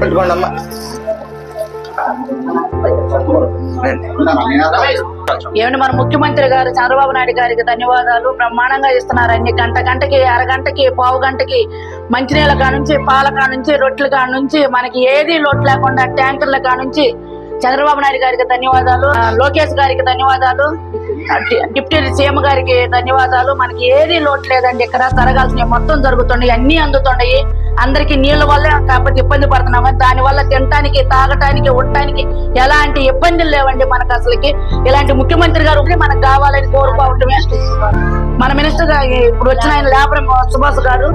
పెట్టుకోండి అమ్మా ఏమండి మన ముఖ్యమంత్రి గారు చంద్రబాబు నాయుడు గారికి ధన్యవాదాలు. బ్రహ్మాండంగా ఇస్తున్నారు అన్ని గంట గంటకి అరగంటకి పావు గంటకి మంచినీళ్ళ కానుంచి పాల కానుంచి రొట్టెల కానుంచి మనకి ఏది లోటు లేకుండా ట్యాంకర్ల కానుంచి చంద్రబాబు నాయుడు గారికి ధన్యవాదాలు లోకేష్ గారికి ధన్యవాదాలు డిప్యూటీ సీఎం గారికి ధన్యవాదాలు. మనకి ఏది లోటు లేదండి. ఇక్కడ జరగాల్సినవి మొత్తం జరుగుతున్నాయి అన్ని అందుతున్నాయి. అందరికి నీళ్ళ వల్ల కాకపోతే ఇబ్బంది పడుతున్నాము దాని వల్ల తినటానికి తాగటానికి ఉండటానికి ఎలాంటి ఇబ్బందులు లేవండి మనకు అసలుకి. ఇలాంటి ముఖ్యమంత్రి గారు మనకు కావాలని కోరుకోవటమే. మన మినిస్టర్ గారు ఇప్పుడు వచ్చిన ఆయన లేబర్ సుభాష్ గారు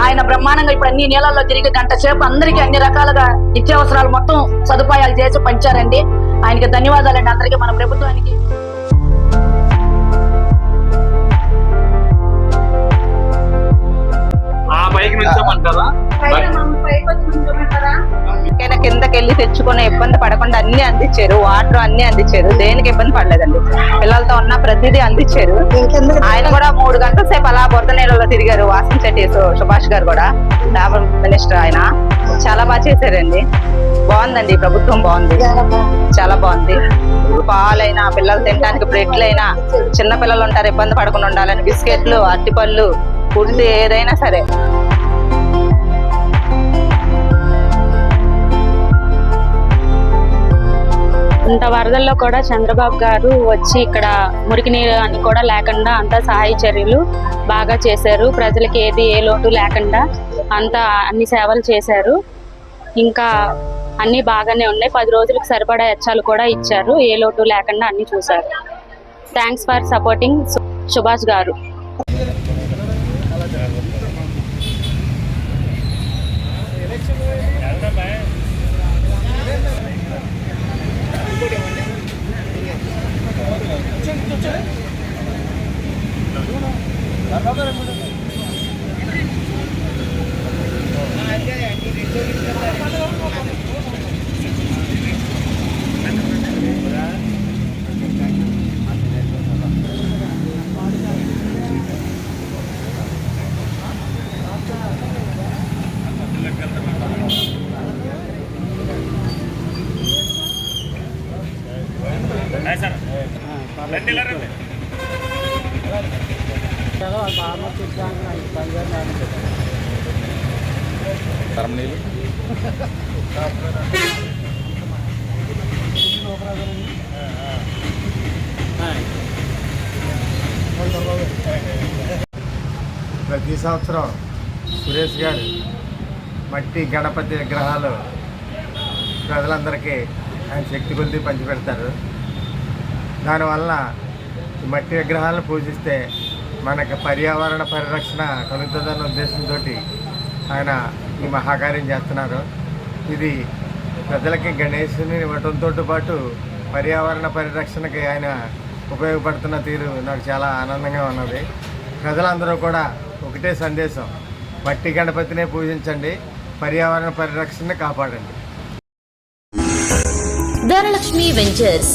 ఆయన బ్రహ్మాండంగా ఇప్పుడు అన్ని నీళ్ళల్లో తిరిగి గంట సేపు అందరికీ అన్ని రకాలుగా నిత్యావసరాలు మొత్తం సదుపాయాలు చేసి పంచారండి. ఆయనకి ధన్యవాదాలండి. అందరికీ మన ప్రభుత్వానికి తెచ్చుకునే ఇబ్బంది పడకుండా అన్ని అందించారు. వాటర్ అన్ని అందించారు. దేనికి ఇబ్బంది పడలేదండి. పిల్లలతో ఉన్న ప్రతిదీ అందించారు. ఆయన కూడా మూడు గంటల సేపు అలా బురద నీళ్ళలో తిరిగారు. వాసం చెట్టి సుభాష్ గారు కూడా. లేబర్ మినిస్టర్ ఆయన. చాలా బాగా చేశారండి. బాగుందండి. ప్రభుత్వం బాగుంది. చాలా బాగుంది. పాలైనా పిల్లలు తినడానికి బ్రెడ్లైనా చిన్న పిల్లలు ఉంటారు ఇబ్బంది పడకుండా ఉండాలని బిస్కెట్లు అరటిపళ్ళు ఫుడ్ ఏదైనా సరే. ఇంత వరదల్లో కూడా చంద్రబాబు గారు వచ్చి ఇక్కడ మురికి నీరు అని కూడా లేకుండా అంతా సహాయ చర్యలు బాగా చేశారు. ప్రజలకి ఏది ఏ లోటు లేకుండా అంతా అన్ని సేవలు చేశారు. ఇంకా అన్ని బాగానే ఉన్నాయి. పది రోజులకు సరిపడా హెచ్చాలు కూడా ఇచ్చారు. ఏ లోటు లేకుండా అన్ని చూశారు. థ్యాంక్స్ ఫర్ సపోర్టింగ్ సుభాష్ గారు. తరం ప్రతి సంవత్సరం సురేష్ గారు మట్టి గణపతి విగ్రహాలు ప్రజలందరికీ ఆయన శక్తి కొద్ది పంచిపెడతారు. దానివల్ల మట్టి విగ్రహాలను పూజిస్తే మనకు పర్యావరణ పరిరక్షణ కలుగుతుందన్న ఉద్దేశంతో ఆయన ఈ మహాకార్యం చేస్తున్నారు. ఇది ప్రజలకి గణేశుని ఇవ్వడంతో పాటు పర్యావరణ పరిరక్షణకి ఆయన ఉపయోగపడుతున్న తీరు నాకు చాలా ఆనందంగా ఉన్నది. ప్రజలందరూ కూడా ఒకటే సందేశం మట్టి గణపతినే పూజించండి పర్యావరణ పరిరక్షణ కాపాడండి. Dhanalakshmi ventures